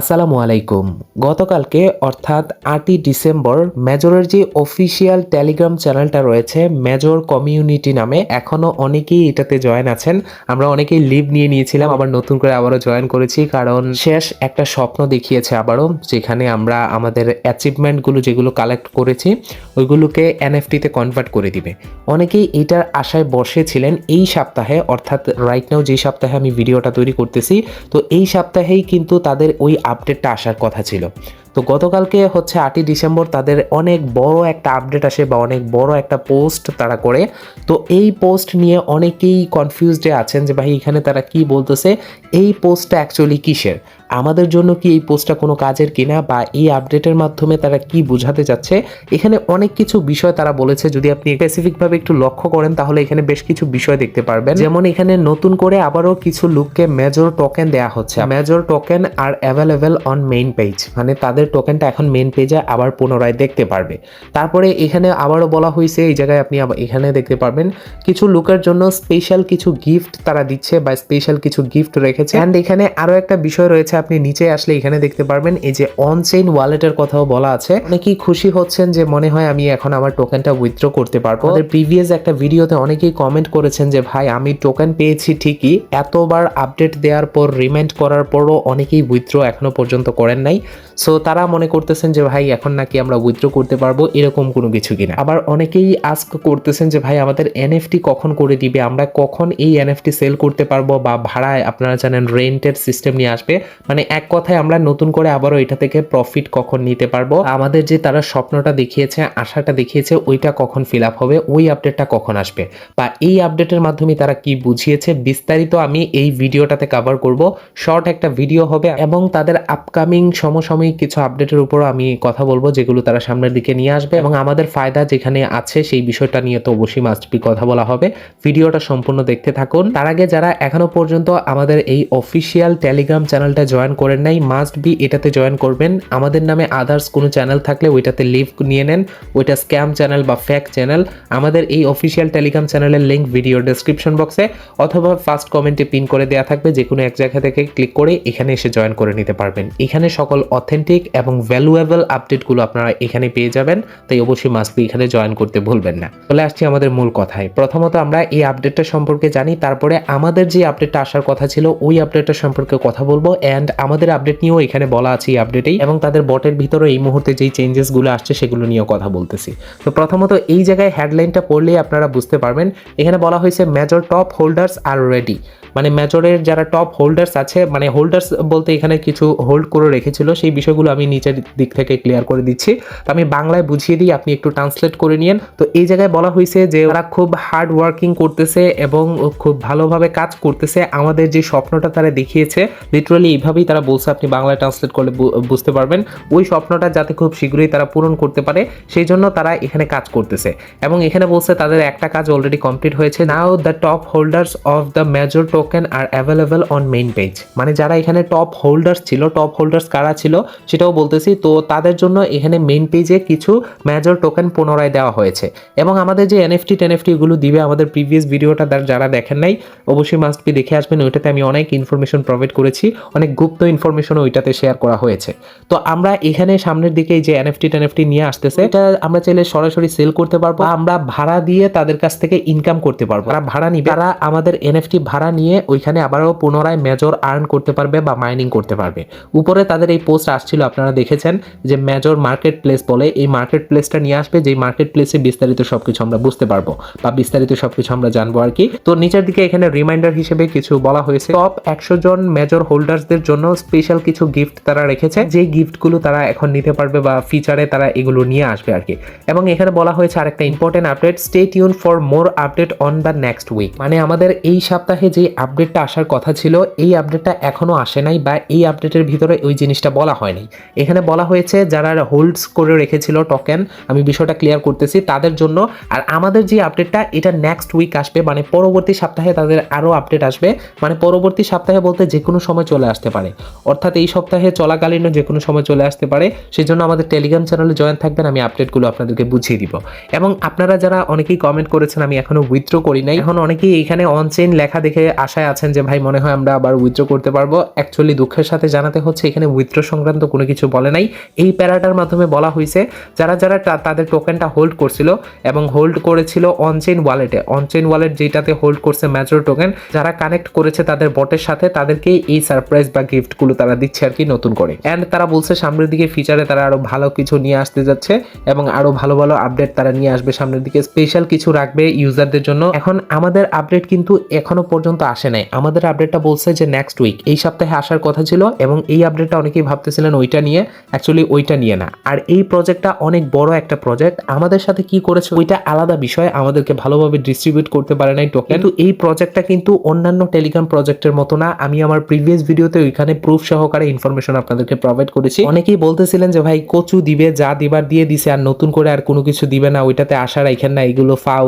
আসসালামু আলাইকুম। গতকালকে, অর্থাৎ আটই ডিসেম্বর, মেজরের যে অফিসিয়াল টেলিগ্রাম চ্যানেলটা রয়েছে, মেজর কমিউনিটি নামে এখনও অনেকেই এটাতে জয়েন আছেন। আমরা অনেকেই লিভ নিয়ে নিয়েছিলাম, আবার নতুন করে আবারও জয়েন করেছি, কারণ শেষ একটা স্বপ্ন দেখিয়েছে আবারও, যেখানে আমরা আমাদের অ্যাচিভমেন্টগুলো যেগুলো কালেক্ট করেছি, ওইগুলোকে এনএফটিতে কনভার্ট করে দিবে। অনেকেই এটার আশায় বসেছিলেন এই সপ্তাহে, অর্থাৎ রাইট নাও যেই সপ্তাহে আমি ভিডিওটা তৈরি করতেছি, তো এই সপ্তাহেই কিন্তু তাদের ওই আপডেটটা আসার কথা ছিল। তো গতকালকে হচ্ছে আটই ডিসেম্বর তাদের অনেক বড় একটা আপডেট আসে বা অনেক বড় একটা পোস্ট তারা করে। তো এই পোস্ট নিয়ে অনেকেই কনফিউজডে আছেন যে, ভাই, এখানে তারা কি বলতেছে? এই পোস্টটা অ্যাকচুয়ালি কিসের? আমাদের জন্য কি এই পোস্টটা কোনো কাজের কিনা বা এই আপডেটের মাধ্যমে তারা কি বোঝাতে যাচ্ছে এখানে অনেক কিছু বিষয় তারা বলেছে। যদি আপনি স্পেসিফিকভাবে একটু লক্ষ্য করেন, তাহলে এখানে বেশ কিছু বিষয় দেখতে পারবেন। যেমন এখানে নতুন করে আবারও কিছু লুককে মেজর টোকেন দেয়া হচ্ছে। Major token are available on main page মানে তাদের টোকেনটা এখন মেইন পেজে আবার পুনরায় দেখতে পারবে। তারপরে এখানে আবারও বলা হয়েছে, এই জায়গায় আপনি এখানে দেখতে পারবেন, কিছু লুকের জন্য স্পেশাল কিছু গিফট তারা দিচ্ছে বা স্পেশাল কিছু গিফট রেখেছে। অ্যান্ড এখানে আরও একটা বিষয় রয়েছে, আপনি নিচে আসলে এখানে দেখতে পারবেন, এই যে অন চেইন ওয়ালেটের কথাও বলা আছে। অনেকেই খুশি হচ্ছেন যে মনে হয় আমি এখন আমার টোকেনটা উইথড্র করতে পারব। আমাদের প্রিভিয়াস একটা ভিডিওতে অনেকেই কমেন্ট করেছেন যে, ভাই, আমি টোকেন পেয়েছি ঠিকই, এতবার আপডেট দেওয়ার পর রিমাইন্ড করার পরও অনেকেই উইথড্র এখনও পর্যন্ত করেন নাই। সো তারা মনে করতেছেন যে, ভাই, এখন নাকি আমরা উইথড্র করতে পারব, এরকম কোনো কিছু কিনা। আবার অনেকেই আস্ক করতেছেন যে, ভাই, আমাদের এনএফটি কখন করে দিবে? আমরা কখন এই এনএফটি সেল করতে পারব বা ভাড়ায় আপনারা জানেন রেন্টের সিস্টেম নিয়ে আসবে? মানে এক কথায় আমরা নতুন করে আবারও এটা থেকে প্রফিট কখন নিতে পারব? আমাদের যে তারা স্বপ্নটা দেখিয়েছে, আশাটা দেখিয়েছে, ওইটা কখন ফিল আপ হবে? ওই আপডেটটা কখন আসবে? বা এই আপডেটের মাধ্যমে তারা কি বুঝিয়েছে? বিস্তারিত আমি এই ভিডিওটাতে কভার করব। শর্ট একটা ভিডিও হবে এবং তাদের আপকামিং সমসাময়িক কিছু আপডেটের উপরও আমি কথা বলব, যেগুলো তারা সামনের দিকে নিয়ে আসবে এবং আমাদের ফায়দা যেখানে আছে সেই বিষয়টা নিয়ে তো অবশ্যই মাস্ট বি কথা বলা হবে। ভিডিওটা সম্পূর্ণ দেখতে থাকুন। তার আগে যারা এখনও পর্যন্ত আমাদের এই অফিসিয়াল টেলিগ্রাম চ্যানেলটা জয়েন করেন নাই মাস্ট বি এটাতে জয়েন করবেন। আমাদের নামে আদার্স কোনো চ্যানেল থাকলে ওইটাতে লিভ নিয়ে নেন। ওইটা স্ক্যাম চ্যানেল বা ফ্যাক চ্যানেল আমাদের এই অফিসিয়াল টেলিগ্রাম চ্যানেলের লিঙ্ক ভিডিও ডেসক্রিপশন বক্সে অথবা ফার্স্ট কমেন্টে পিন করে দেওয়া থাকবে। যে কোনো এক জায়গা থেকে ক্লিক করে এখানে এসে জয়েন করে নিতে পারবেন। এখানে সকল অথেন্টিক এবং ভ্যালুয়েবল আপডেটগুলো আপনারা এখানে পেয়ে যাবেন। তাই অবশ্যই মাস্ট এখানে জয়েন করতে ভুলবেন না। চলে আসছি আমাদের মূল কথায়। প্রথমত আমরা এই আপডেটটা সম্পর্কে জানি, তারপরে আমাদের যে আপডেটটা আসার কথা ছিল, ওই আপডেটটা সম্পর্কে কথা বলব অ্যান্ড আমাদের আপডেট নিয়েও এখানে বলা আছে এই আপডেটেই এবং তাদের বটের ভিতরে এই মুহূর্তে যেই চেঞ্জেসগুলো আসছে, সেগুলো নিয়েও কথা বলতেছি। তো প্রথমত এই জায়গায় হেডলাইনটা পড়লেই আপনারা বুঝতে পারবেন, এখানে বলা হয়েছে Major top holders are ready মানে মেজরের যারা টপ হোল্ডার্স আছে মানে হোল্ডার্স বলতে এখানে কিছু হোল্ড করে রেখেছিল, সেই বিষয়গুলো আমি নিচের দিক থেকে ক্লিয়ার করে দিচ্ছি। তো আমি বাংলায় বুঝিয়ে দিই, আপনি একটু ট্রান্সলেট করে নিন তো এই জায়গায় বলা হয়েছে যে ওরা খুব হার্ড ওয়ার্কিং করতেছে এবং খুব ভালোভাবে কাজ করতেছে, আমাদের যে স্বপ্নটা তারা দেখিয়েছে লিটারালি এইভাবেই তারা বলছে, আপনি বাংলায় ট্রান্সলেট করলে বুঝতে পারবেন। ওই স্বপ্নটা যাতে খুব শীঘ্রই তারা পূরণ করতে পারে, সেই জন্য তারা এখানে কাজ করতেছে। এবং এখানে বলছে, তাদের একটা কাজ অলরেডি কমপ্লিট হয়েছে। Now the top holders of the major token are available on main page মানে যারা এখানে টপ হোল্ডার্স ছিল টপ হোল্ডার্স কারা ছিল সেটাও বলতেছি, তো তাদের জন্য এখানে মেইন পেজে কিছু মেজর টোকেন পুনরায় দেওয়া হয়েছে। এবং আমাদের যে এনএফটি টেনএফটি এগুলো দিবে আমাদের প্রিভিয়াস ভিডিওটা যারা দেখেন নাই, অবশ্যই মাস্ট দেখে আসবেন। ওইটাতে আমি অনেক ইনফরমেশন প্রোভাইড করেছি, অনেক গুপ্ত ইনফরমেশন ওইটাতে শেয়ার করা হয়েছে। তো আমরা এখানে সামনের দিকে যে এনএফটি টেনএফটি নিয়ে আসতেছে, এটা আমরা চাইলে সরাসরি সেল করতে পারব আমরা ভাড়া দিয়ে তাদের কাছ থেকে ইনকাম করতে পারব। তারা ভাড়া নিবে, তারা আমাদের এনএফটি ভাড়া নিয়ে ওইখানে আবারও পুনরায় মেজর আর্ন করতে পারবে বা মাইনিং করতে পারবে। উপরে তাদের এই পোস্ট আসছিল আপনারা দেখেছেন যে মেজর মার্কেট প্লেস বলে এই মার্কেট প্লেসটা নিয়ে আসবে, যেই মার্কেট প্লেসে বিস্তারিত সবকিছু আমরা বুঝতে পারব বা বিস্তারিত সবকিছু আমরা জানব আর কি। তো নিচের দিকে এখানে রিমাইন্ডার হিসেবে কিছু বলা হয়েছে। টপ একশো জন মেজর হোল্ডার্সদের জন্য স্পেশাল কিছু গিফট তারা রেখেছে যে গিফটগুলো তারা এখন নিতে পারবে বা ফিচারে তারা এগুলো নিয়ে আসবে আর কি। এবং এখানে বলা হয়েছে আরেকটা important update stay tune for more update on the next week মানে আমাদের এই সপ্তাহে যে আপডেটটা আসার কথা ছিল, এই আপডেটটা এখনও আসে নাই বা এই আপডেটের ভিতরে ওই জিনিসটা বলা হয়নি। এখানে বলা হয়েছে যারা হোল্ডস করে রেখেছিল টোকেন আমি বিষয়টা ক্লিয়ার করতেছি তাদের জন্য। আর আমাদের যে আপডেটটা এটা নেক্সট উইক আসবে মানে পরবর্তী সপ্তাহে তাদের আরও আপডেট আসবে। মানে পরবর্তী সপ্তাহে বলতে যে কোনো সময় চলে আসতে পারে। অর্থাৎ এই সপ্তাহে চলাকালীনও যে কোনো সময় চলে আসতে পারে। সেই জন্য আমাদের টেলিগ্রাম চ্যানেলে জয়েন থাকবেন, আমি আপডেটগুলো আপনাদেরকে বুঝিয়ে দিব। এবং আপনারা যারা অনেকেই কমেন্ট করেছেন, আমি এখনও উইথড্র করি নাই। এখন অনেকেই এখানে অনচেইন লেখা দেখে আশায় আছেন যে, ভাই, মনে হয় আমরা আবার উইথড্র করতে পারব। অ্যাকচুয়ালি দুঃখের সাথে জানাতে হচ্ছে, এখানে উইথড্র সংক্রান্ত কোনো কিছু বলে নাই। এই প্যারাটার মাধ্যমে বলা হয়েছে, যারা যারা তাদের টোকেনটা হোল্ড করছিল এবং হোল্ড করেছিল অনচেইন ওয়ালেটে অনচেইন ওয়ালেট যেটাতে হোল্ড করছে ম্যাজর টোকেন যারা কানেক্ট করেছে তাদের বটের সাথে তাদেরকে এই সারপ্রাইজ বা গিফটগুলো তারা দিচ্ছে আর কি নতুন করে। অ্যান্ড তারা বলছে সামনের দিকে ফিচারে তারা আরও ভালো কিছু নিয়ে আসতে যাচ্ছে এবং আরও ভালো ভালো আপডেট তারা নিয়ে আসবে সামনের দিকে। স্পেশাল কিছু রাখবে ইউজারদের জন্য। এখন আমাদের আপডেট কিন্তু এখনও পর্যন্ত আসে নাই। আমাদের আপডেটটা বলছে যে নেক্সট উইক এই সপ্তাহে আসার কথা ছিল এবং এই আপডেটটা অনেকেই ভাবতেছিলেন ওইটা নিয়ে অ্যাকচুয়ালি ওইটা নিয়ে না। আর এই প্রজেক্টটা অনেক বড় একটা প্রজেক্ট আমাদের সাথে কি করেছে ওইটা আলাদা বিষয়। আমাদেরকে ভালোভাবে ডিস্ট্রিবিউট করতে পারে নাই টোকেন কিন্তু এই প্রজেক্টটা কিন্তু অন্যান্য টেলিগ্রাম প্রজেক্টের মতো না। আমি আমার প্রিভিয়াস ভিডিওতে ওইখানে প্রুফ সহকারে ইনফরমেশন আপনাদেরকে প্রোভাইড করেছি। অনেকেই বলতেছিলেন যে, ভাই, কচু দিবে, যা দিবার দিয়ে দিছে, আর নতুন করে আর কোনো কিছু দিবে না। ওইটাতে আশা রাখেন না, এগুলো ফাউ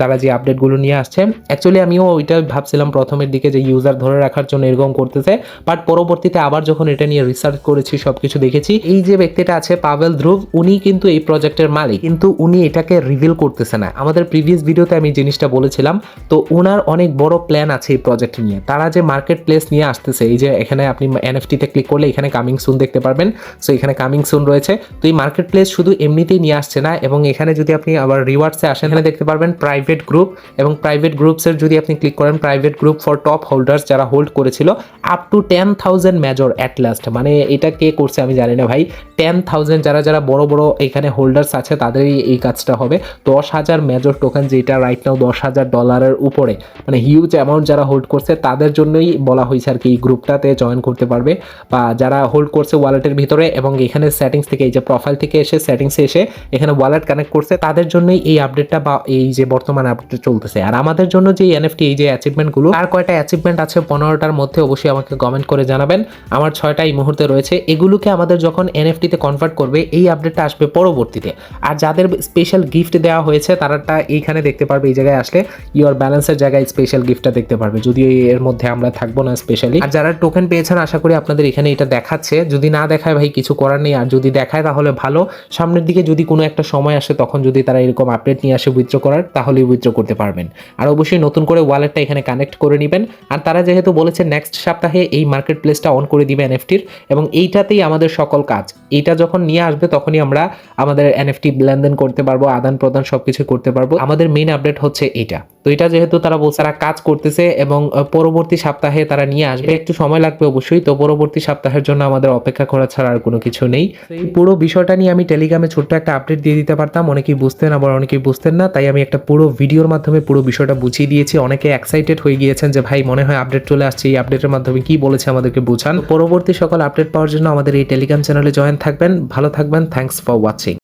তারা যে আপডেটগুলো নিয়ে আসছে। অ্যাকচুয়ালি আমিও ওইটা ভাবছিলাম প্রথমের দিকে যে ইউজার ধরে রাখার জন্য এরকম করতেছে। বাট পরবর্তীতে আবার যখন এটা নিয়ে রিসার্চ করেছি সবকিছু দেখেছি। এই যে ব্যক্তিটা আছে, পাভেল ধ্রুব, উনি কিন্তু এই প্রজেক্টের মালিক। কিন্তু উনি এটাকে রিভিল করতেছে না। আমাদের প্রিভিয়াস ভিডিওতে আমি জিনিসটা বলেছিলাম, তো ওনার অনেক বড় প্ল্যান আছে এই প্রজেক্ট নিয়ে। তারা যে মার্কেট প্লেস নিয়ে আসতেছে, এই যে এখানে আপনি এনএফটিতে ক্লিক করলে এখানে কামিং সুন দেখতে পারবেন। সো এখানে কামিং সুন রয়েছে। তো এই মার্কেট প্লেস শুধু এমনিতেই নিয়ে আসছে না, এবং এখানে যদি আপনি আবার রিওয়ার্ডসে আসেন, এখানে দেখতে পারবেন প্রাইভেট গ্রুপ এবং প্রাইভেট গ্রুপসের যদি আপনি ক্লিক করেন private group for top holders যারা হোল্ড করেছিল up to ten thousand Major at last মানে এটা কে করছে? আমি জানি না ভাই। টেন থাউজেন্ড যারা যারা বড় বড় এখানে হোল্ডার্স আছে, তাদেরই এই কাজটা হবে। দশ হাজার মেজর টোকেন যেটা রাইট নাও দশ হাজার ডলারের উপরে মানে হিউজ অ্যামাউন্ট যারা হোল্ড করছে, তাদের জন্যই বলা হয়েছে আর কি এই গ্রুপটাতে জয়েন করতে পারবে। বা যারা হোল্ড করছে ওয়ালেটের ভিতরে এবং এখানে সেটিংস থেকে, এই যে প্রোফাইল থেকে এসে সেটিংসে এসে এখানে ওয়ালেট কানেক্ট করছে, তাদের জন্যই এই আপডেটটা বা এই যে বর্তমান আপডেট চলতেছে। আর আমাদের জন্য যে এনএফটি এই যে অ্যাচিভমেন্টগুলো আর কয়টা অ্যাচিভমেন্ট আছে পনেরোটার মধ্যে অবশ্যই আমাকে কমেন্ট করে জানাবেন। আমার ছয়টা এই মুহূর্তে রয়েছে। এগুলোকে আমাদের যখন এনএফটিতে কনভার্ট করবে, এই আপডেটটা আসবে পরবর্তীতে। আর যাদের স্পেশাল গিফট দেওয়া হয়েছে, তারাটা এইখানে দেখতে পারবে, এই জায়গায় আসলে ইওর ব্যালেন্সের জায়গায় স্পেশাল গিফটটা দেখতে পারবে। যদিও এর মধ্যে আমরা থাকব না স্পেশালি আর যারা টোকেন পেয়েছেন, আশা করি আপনাদের এখানে এটা দেখাচ্ছে। যদি না দেখায় ভাই, কিছু করার নেই। আর যদি দেখায়, তাহলে ভালো। সামনের দিকে যদি কোনো একটা সময় আসে, তখন যদি তারা এরকম আপডেট নিয়ে আসে উইথড্র করার তাহলে উইথড্র করতে পারবেন। আর অবশ্যই নতুন করে ওয়ালেটটা এখানে কানেক্ট করে নেবেন। আর তারা যেহেতু বলেছে নেক্সট সপ্তাহে এই মার্কেট প্লেসটা অন করে দিবে এনএফটির এবং এইটাতেই আমাদের সকল কাজ। এটা যখন নিয়ে আসবে তখনই আমরা আমাদের এনএফটি লেনদেন করতে পারব আদান প্রদান সবকিছু করতে পারব। আমাদের মেইন আপডেট হচ্ছে এটা তো এটা যেহেতু তারা বলছে তারা কাজ করতেছে এবং পরবর্তী সপ্তাহে তারা নিয়ে আসবে। একটু সময় লাগবে অবশ্যই তো পরবর্তী সপ্তাহের জন্য আমাদের অপেক্ষা করা ছাড়া আর কোনো কিছু নেই। এই পুরো বিষয়টা নিয়ে আমি টেলিগ্রামে ছোট্ট একটা আপডেট দিয়ে দিতে পারতাম। অনেকেই বুঝতেন আবার অনেকেই বুঝতেন না। তাই আমি একটা পুরো ভিডিওর মাধ্যমে পুরো বিষয়টা বুঝিয়ে দিয়েছি। অনেকে এক্সাইটেড হয়ে গিয়েছেন যে ভাই মনে হয় আপডেট চলে আসছে। এই আপডেটের মাধ্যমে কি বলেছে আমাদেরকে বোঝান? পরবর্তী সকল আপডেট পাওয়ার জন্য আমাদের এই টেলিগ্রাম চ্যানেলে জয়েন থাকবেন। ভালো থাকবেন। Thanks for watching